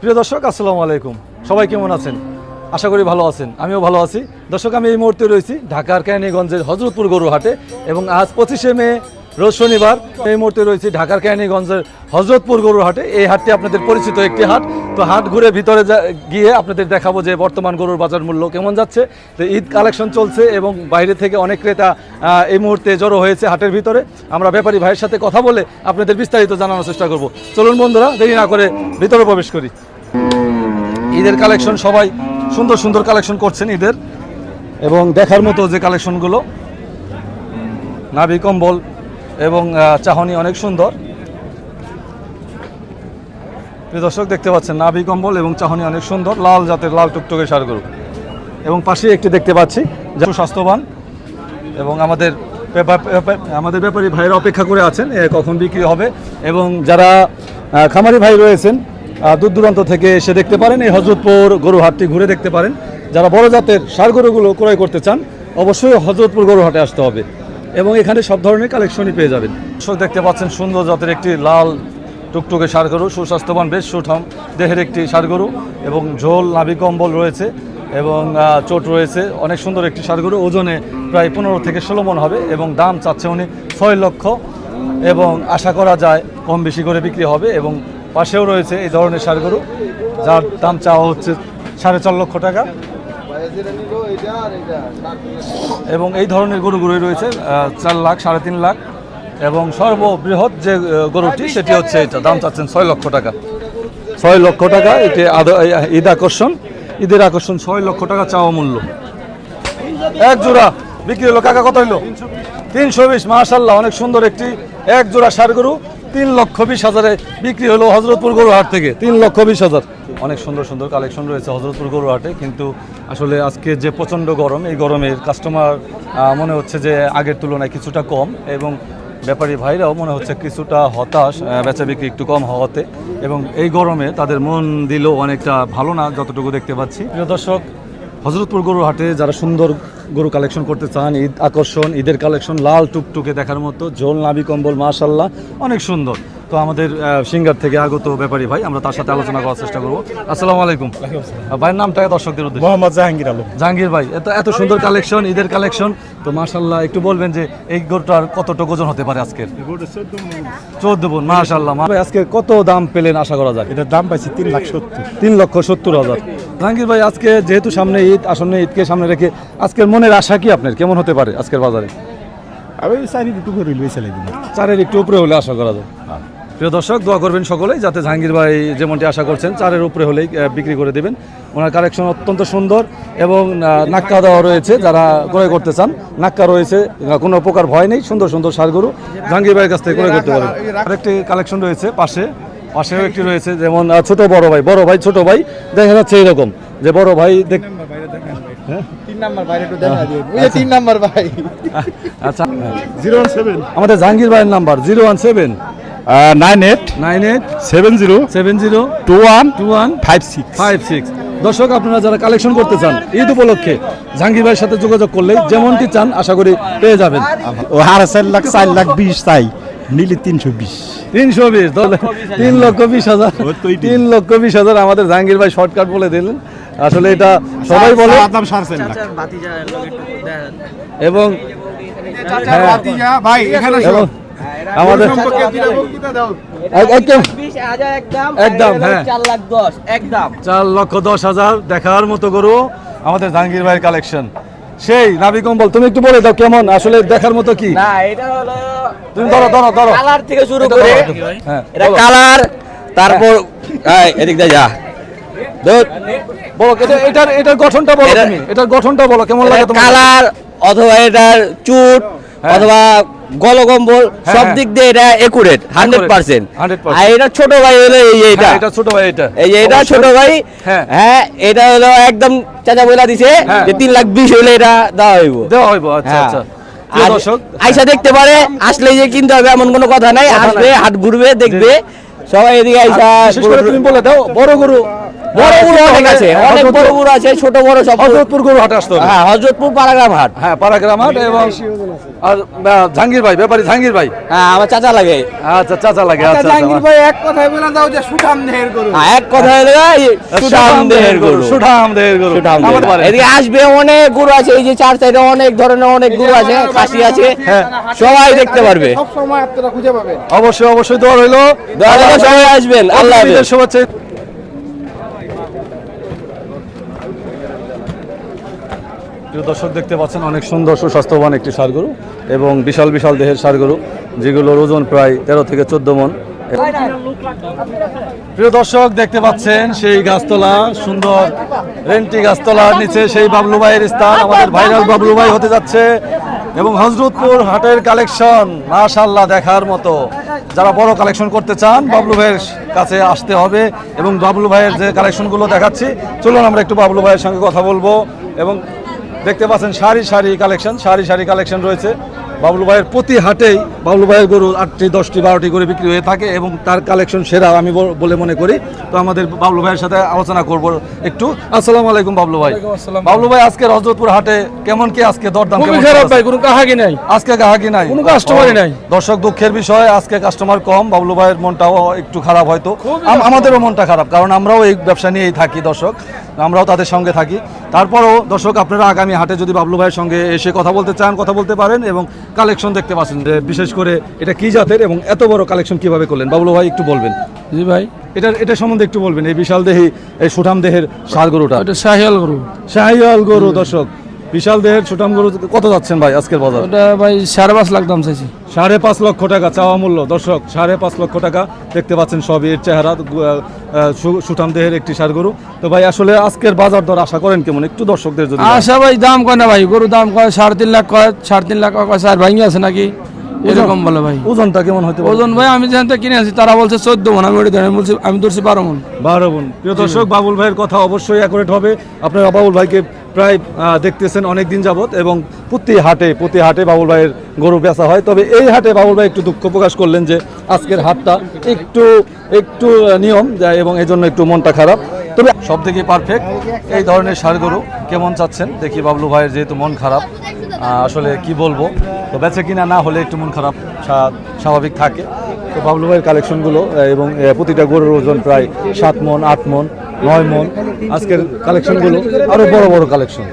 প্রিয় দর্শক, আসসালামু আলাইকুম। সবাই কেমন আছেন? আশা করি ভালো আছেন। আমিও ভালো আছি। দর্শক, আমি এই মুহূর্তে রয়েছি ঢাকার ক্যানিগঞ্জের হজরতপুর গরুহাটে এবং আজ পঁচিশে মে রোজ শনিবার এই মুহূর্তে রয়েছি ঢাকার ক্যানিগঞ্জের হজরতপুর গরুর হাটে। এই হাটটি আপনাদের পরিচিত একটি হাট। তো হাট ঘুরে ভিতরে গিয়ে আপনাদের দেখাবো যে বর্তমান গরুর বাজার মূল্য কেমন যাচ্ছে। তো ঈদ কালেকশন চলছে এবং বাইরে থেকে অনেক ক্রেতা এই মুহূর্তে জড়ো হয়েছে হাটের ভিতরে। আমরা ব্যাপারী ভাইয়ের সাথে কথা বলে আপনাদের বিস্তারিত জানানোর চেষ্টা করব। চলুন বন্ধুরা, দেরি না করে ভিতরে প্রবেশ করি। ঈদের কালেকশন সবাই সুন্দর সুন্দর কালেকশন করছেন ঈদের। এবং দেখার মতো যে কালেকশনগুলো নাভি, কম্বল এবং চাহনি অনেক সুন্দর। প্রিয় দর্শক, দেখতে পাচ্ছেন নাভি কম্বল এবং চাহনি অনেক সুন্দর, লাল জাতের, লাল টুকটুকে সারগরু এবং পাশে একটি দেখতে পাচ্ছি, যা স্বাস্থ্যবান এবং আমাদের আমাদের ব্যাপারী ভাইয়েরা অপেক্ষা করে আছেন কখন বিক্রি হবে এবং যারা খামারি ভাই রয়েছেন দূর দূরান্ত থেকে এসে দেখতে পারেন, এই হজরতপুর গরু হাটটি ঘুরে দেখতে পারেন। যারা বড় জাতের সার গরুগুলো ক্রয় করতে চান, অবশ্যই হজরতপুর গরু হাটে আসতে হবে। এবং এখানে সব ধরনের কালেকশনই পেয়ে যাবেন। দেখতে পাচ্ছেন সুন্দর জাতের একটি লাল টুকটুকে সার গরু সুস্বাস্থ্যবান, বেশ সুঠাম দেহের একটি সার গরু এবং ঝোল, নাভি কম্বল রয়েছে এবং চোট রয়েছে। অনেক সুন্দর একটি সার গরু ওজনে প্রায় পনেরো থেকে ষোলো মন হবে এবং দাম চাচ্ছে উনি ছয় লক্ষ এবং আশা করা যায় কম বেশি করে বিক্রি হবে এবং পাশেও রয়েছে এই ধরনের সার গরু যার দাম চাওয়া হচ্ছে সাড়ে চার লক্ষ টাকা। এবং এই ধরনের গরুগুলোই রয়েছে চার লাখ, সাড়ে তিন লাখ, এবং সর্ববৃহৎ যে গরুটি, সেটি হচ্ছে এটা। দাম চাচ্ছেন ছয় লক্ষ টাকা। ছয় লক্ষ টাকা, এটি ঈদ আকর্ষণ। ঈদের আকর্ষণ ছয় লক্ষ টাকা চাওয়া মূল্য। এক জোড়া বিক্রি হলো কাকা, কত হইল তিনশো বিশ মাশাল্লাহ অনেক সুন্দর একটি এক জোড়া সার গরু। তিন লক্ষ বিশ হাজারে বিক্রি হলো হজরতপুর গরু হাট থেকে। তিন লক্ষ বিশ হাজার। অনেক সুন্দর সুন্দর কালেকশন রয়েছে হজরতপুর গরু হাটে কিন্তু আসলে আজকে যে প্রচণ্ড গরম এই গরমের কাস্টমার মনে হচ্ছে যে আগের তুলনায় কিছুটা কম এবং ব্যাপারী ভাইরাও মনে হচ্ছে কিছুটা হতাশ বেচা বিক্রি একটু কম হওয়াতে এবং এই গরমে তাদের মন দিলেও অনেকটা ভালো না যতটুকু দেখতে পাচ্ছি। প্রিয় দর্শক হজরতপুর গরু হাটে যারা সুন্দর গরু কালেকশন করতে চান ঈদ আকর্ষণ ঈদের কালেকশন লাল টুকটুকে দেখার মতো ঝোল নাবি কম্বল মাশাল্লাহ অনেক সুন্দর। তো আমাদের সিঙ্গার থেকে আগত ব্যাপারী ভাই আমরা তার সাথে আলোচনা করার চেষ্টা করব। আসসালামু আলাইকুম। ভাইয়ের নামটা দর্শকদের উদ্দেশ্যে। মোহাম্মদ জাহাঙ্গীর আলম। জাহাঙ্গীর ভাই এত এত সুন্দর কালেকশন ঈদের কালেকশন তো মাশাল্লাহ একটু বলবেন যে এই গরুটার কতটুকু ওজন হতে পারে আজকের? চোদ্দ বোন মাশাল্লাহ ভাই আজকে কত দাম পেলেন আশা করা যায়? এটার দাম পাইছি তিন লাখ সত্তর। তিন লক্ষ সত্তর হাজার। জাহাঙ্গীর ভাই আজকে যেহেতু সামনে ঈদ আসন্ন ঈদকে সামনে রেখে আজকের মনের আশা কি আপনার? কেমন হতে পারে আজকের বাজারে? আমি চারি দুটো করে লই চালাই দিন চারের একটু উপরে হলে আশা করা যায়। প্রিয় দর্শক দোয়া করবেন সকলেই যাতে জাহাঙ্গীর ভাই যেমনটি আশা করছেন চারের উপরে হলেই বিক্রি করে দেবেন। ওনার কালেকশন অত্যন্ত সুন্দর এবং নাক্কা দেওয়া রয়েছে যারা ক্রয় করতে চান। নাক্কা রয়েছে কোনো প্রকার ভয় নেই সুন্দর সুন্দর সারগরু জাহাঙ্গীর ভাইয়ের কাছ থেকে ক্রয় করতে পারেন আরেকটি কালেকশন রয়েছে পাশে পাশেও একটি রয়েছে যেমন ছোট বড় ভাই বড় ভাই ছোট ভাই দেখা যাচ্ছে এরকম যে বড় ভাই দেখ হ্যাঁ? তিন নাম্বার বাইরে একটু দেখা দিন ওই যে তিন নাম্বার ভাই। আচ্ছা। Zero one seven. আমাদের জাহাঙ্গীর ভাইয়ের number zero one seven nine eight nine eight seven zero seven zero two one two one five six. Five six. দর্শক আপনারা যারা কালেকশন করতে চান ঈদ উপলক্ষে জাহাঙ্গীর ভাইয়ের সাথে যোগাযোগ করলে যেমনটি চান আশা করি পেয়ে যাবেন। ও হারা চার লাখ চার লাখ বিশ চাই নিলে তিনশো বিশ। তিনশো বিশ তিন লক্ষ বিশ হাজার। তিন লক্ষ বিশ হাজার আমাদের জাহাঙ্গীর ভাই শর্টকাট বলে দিলেন। আসলে এটা সবাই বলে। এবং ভাই এখানে আমাদের একদম। হ্যাঁ। চার লক্ষ দশ হাজার দেখার মতো গরু আমাদের জাহাঙ্গীর ভাইয়ের কালেকশন সেই নাবি কম্বল তুমি একটু বলে দাও কেমন? আসলে দেখার মতো কি? না এটা হলো তুমি ধরো ধরো ধরো। কালার থেকে শুরু করে হ্যাঁ এটা কালার তারপর এদিক দিয়ে যা। বলো এটা- এটার এটার গঠনটা বলো তুমি। এটার গঠনটা বলো কেমন লাগে তোমার? কালার অথবা এটার চুট হ্যাঁ। অথবা গলকম্বল হ্যাঁ, সব হ্যাঁ। দিক দিয়ে এটা একুরেট হান্ড্রেড পার্সেন্ট আর এটা ছোট ভাই হলো এই এইটা হ্যাঁ, এটা ছোট ভাই এটা। এই এটা ছোট ভাই। হ্যাঁ। হ্যাঁ এটা হলো একদম চাচা বইলা দিছে হ্যাঁ। যে তিন লাখ বিশ হলে এটা দেওয়া হইব। দেওয়া হইব আচ্ছা হ্যাঁ। আচ্ছা। আইসা দেখতে পারে আসলে যে কিনতে হবে এমন কোনো কথা নাই আসবে হাট ঘুরবে দেখবে। সবাই এদিকে আইসা তুমি বলে দাও বড় গরু বড় গরু অনেক আছে অনেক হজরতপুর- বড় আছে ছোট বড় সব হজরতপুর গরু হাটে আসতে হ্যাঁ হজরতপুর পাড়াগ্রাম হাট। হ্যাঁ পারাগ্রাম হাট এবং আর জাহাঙ্গীর ভাই ব্যাপারী জাহাঙ্গীর ভাই। হ্যাঁ আমার চাচা লাগে। আচ্ছা চাচা লাগে আচ্ছা আচ্ছা জাহাঙ্গীর ভাই এক কথায় বলে দাও যে সুঠাম দেহের গরু। হ্যাঁ, এক কথা হলো এই সুঠাম দেহের গরু সুঠাম দেহের গরু। সুঠাম দেহের। আমাদের বাড়ি। এদিকে আসবে অনেক গরু আছে এই যে চার সাইডে অনেক ধরনের অনেক গরু আছে খাসি আছে। হ্যাঁ। সবাই দেখতে পারবে। সব সময় আপনারা খুঁজে পাবেন। অবশ্যই অবশ্যই দোয়া রইল। দয়া সবাই আসবেন আল্লাহ হাফেজ। শুভেচ্ছা। প্রিয় দর্শক দেখতে পাচ্ছেন, অনেক সুন্দর সুস্বাস্থ্যবান একটি ষাড় গরু এবং বিশাল বিশাল দেহের ষাড় গরু, যেগুলোর ওজন প্রায় তেরো থেকে চোদ্দ মন। প্রিয় দর্শক দেখতে পাচ্ছেন, সেই গাছতলা, সুন্দর রেন্টি গাছতলার নিচে সেই বাবলু ভাইয়ের স্থান, আমাদের ভাইরাল বাবলু ভাই হতে যাচ্ছে এবং হজরতপুর হাটের কালেকশন মাশাল্লাহ দেখার মতো। যারা বড় কালেকশন করতে চান, বাবলু ভাইয়ের কাছে আসতে হবে এবং বাবলু ভাইয়ের যে কালেকশনগুলো দেখাচ্ছি, চলুন আমরা একটু বাবলু ভাইয়ের সঙ্গে কথা বলব এবং দেখতে পাচ্ছেন সারি সারি কালেকশন সারি সারি কালেকশন রয়েছে। বাবুল ভাইয়ের প্রতি হাটেই বাবলু ভাইয়ের গরু আটটি দশটি বারোটি করে বিক্রি হয়ে থাকে এবং তার কালেকশন সেরা আমি বলে মনে করি। তো আমাদের বাবলু ভাইয়ের সাথে আলোচনা করব একটু। আসসালামু আলাইকুম বাবলু ভাই। বাবলু ভাই আজকে রজতপুর হাটে কেমন কি আজকে দরদাম খুবই খারাপ ভাই কোনো কাহাকি নাই। আজকে গ্রাহকই নাই? কোনো কাস্টমারই নাই। দর্শক দুঃখের বিষয় আজকে কাস্টমার কম বাবলু ভাইয়ের মনটাও একটু খারাপ হয়তো। আমাদেরও মনটা খারাপ কারণ আমরাও এই ব্যবসা নিয়েই থাকি দর্শক। আমরাও তাদের সঙ্গে থাকি। তারপরও দর্শক আপনারা আগামী হাটে যদি বাবলু ভাইয়ের সঙ্গে এসে কথা বলতে চান কথা বলতে পারেন এবং কালেকশন দেখতে পাচ্ছেন যে বিশেষ করে এটা কি জাতের এবং এত বড় কালেকশন কীভাবে করলেন? বাবলু ভাই একটু বলবেন। জি ভাই। এটা এটা সম্বন্ধে একটু বলবেন এই বিশাল দেহি এই সুঠাম দেহের সার গরুটা? এটা শাহিয়াল গরু। শাহিয়াল গরু দর্শক বিশাল দেহের সুঠাম গরু কত যাচ্ছেন ভাই আজকের বাজার? ওটা ভাই সাড়ে পাঁচ লাখ দাম চাইছি। সাড়ে পাঁচ লক্ষ টাকা চাওয়া মূল্য দর্শক সাড়ে পাঁচ লক্ষ টাকা। দেখতে পাচ্ছেন সবই এর চেহারা সুঠাম দেহের একটি সার গরু। তো ভাই আসলে আজকের বাজার দর আশা করেন কেমন? একটু দর্শকদের জন্য আশা ভাই দাম কয় না ভাই? গরু দাম কয়? সাড়ে তিন লাখ কয় সাড়ে তিন লাখ কয় সার ভাঙি আছে নাকি? এরকম বলে ভাই। ওজনটা কেমন হতে ওজন ভাই আমি যেখান থেকে কিনে আছি তারা বলছে চোদ্দ মন আমি ওটা আমি বলছি আমি ধরছি বারো মন। বারো বোন প্রিয় দর্শক বাবুল ভাইয়ের কথা অবশ্যই অ্যাকুরেট হবে। আপনারা বাবুল ভাইকে প্রায় দেখতেছেন অনেক দিন যাবত এবং প্রতি হাটে প্রতি হাটে বাবুল ভাইয়ের গরু বেচা হয়। তবে এই হাটে বাবুল ভাই একটু দুঃখ প্রকাশ করলেন যে আজকের হাটটা একটু একটু নিয়ম এবং এই জন্য একটু মনটা খারাপ। তবে সব থেকে পারফেক্ট এই ধরনের সার গরু কেমন চাচ্ছেন? দেখি বাবলু ভাইয়ের যেহেতু মন খারাপ আসলে কি বলব? তো বেচে কিনা না হলে একটু মন খারাপ স্বা- স্বাভাবিক থাকে। তো বাবলু ভাইয়ের কালেকশনগুলো এবং প্রতিটা গরুর ওজন প্রায় সাত মন, আট মন, নয় মন। আজকের কালেকশনগুলো আরও বড় বড় কালেকশন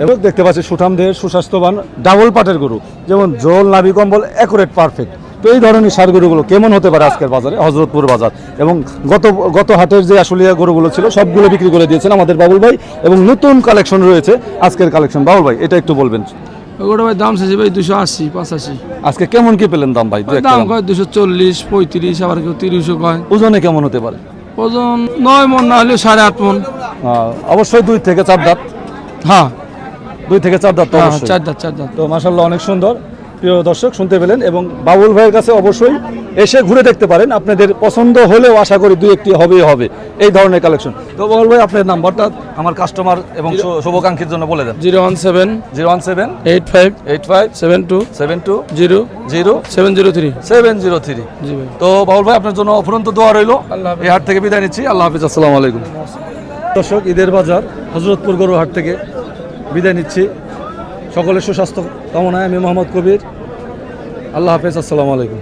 এবং দেখতে পাচ্ছি সুঠামদের সুস্বাস্থ্যবান ডাবল পাটের গরু, যেমন জল, নাভি কম্বল অ্যাকুরেট পারফেক্ট তো এই ধরনের সার গরুগুলো কেমন হতে পারে আজকের বাজারে? হজরতপুর বাজার। এবং গত গত হাটের যে আসলিয়া গরুগুলো ছিল সবগুলো বিক্রি করে দিয়েছেন আমাদের বাবুল ভাই এবং নতুন কালেকশন রয়েছে আজকের কালেকশন। বাবুল ভাই এটা একটু বলবেন। ওটা ভাই দাম চাইছি ভাই দুশো আশি পাঁচাশি। আজকে কেমন কি পেলেন দাম ভাই? দাম। কয়? দুশো চল্লিশ পঁয়ত্রিশ আবার কেউ তিরিশও কয়। ওজনে কেমন হতে পারে? ওজন নয় মন না সাড়ে আট মন। অবশ্যই দুই থেকে চার দাঁত। হ্যাঁ। দুই থেকে চার দাঁত হ্যাঁ চার দাঁত চার দাঁত। তো মাসাল্লাহ অনেক সুন্দর। প্রিয় দর্শক শুনতে পেলেন এবং বাবুল ভাইয়ের কাছে অবশ্যই এসে ঘুরে দেখতে পারেন। আপনাদের পছন্দ হলেও আশা করি দুই একটি হবেই হবে এই ধরনের কালেকশন তো বাবুল ভাই আপনার নাম্বারটা আমার কাস্টমার এবং শুভাকাঙ্ক্ষীর জন্য বলে দেন। Zero one seven zero one seven eight five eight five seven two seven two zero zero seven zero three seven zero three. জি ভাই। তো বাবুল ভাই আপনার জন্য অফুরন্ত দোয়া রইল। এই হাট থেকে বিদায় নিচ্ছি। আল্লাহ হাফিজ। আসসালামু আলাইকুম। দর্শক ঈদের বাজার হজরতপুর গরু হাট থেকে বিদায় নিচ্ছি। সকলের সুস্বাস্থ্য কামনায় আমি মোহাম্মদ কবির। আল্লাহ হাফেজ আসসালামু আলাইকুম।